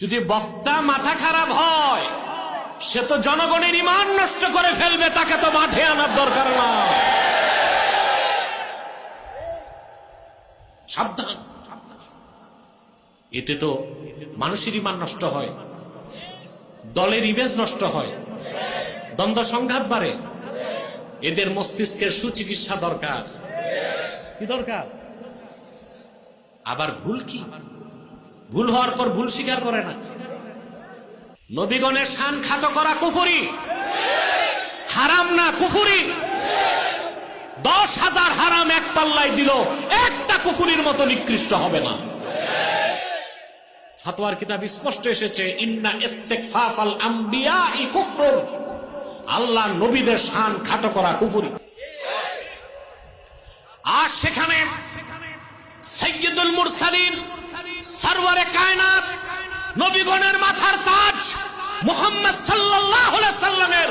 যদি বক্তা মাথা খারাপ হয়, সে তো জনগণের ইমান নষ্ট করে ফেলবে, তাকে তো মাঠে আনার দরকার না। সাবধান এতে তো মানুষের ইমান নষ্ট হয়, দলের ইমেজ নষ্ট হয়, দ্বন্দ্ব সংঘাত বাড়ে। এদের মস্তিষ্কের সুচিকিৎসা দরকার। কি দরকার? আবার ভুল কি? ভুল হওয়ার পর ভুল স্বীকার করে না। নবীগণের শান খাটো করা কুফুরি। হারাম না কুফুরি। দশ হাজার হারাম এক পাল্লায় দিল, একটা কুফুরির মতো নিকৃষ্ট হবে না। ফাতোয়ার কিতাব স্পষ্ট এসেছে, ইন্না ইস্তেকফাফ আল আম্বিয়া ই কুফরুন। আল্লাহ নবীদের শান খাটো করা কুফুরি। আর সেখানে সৈয়দুল মুরসালিন সরওয়ারে কায়নাত নবীগণের মাথার তাজ মোহাম্মদ আলাইহি সাল্লামের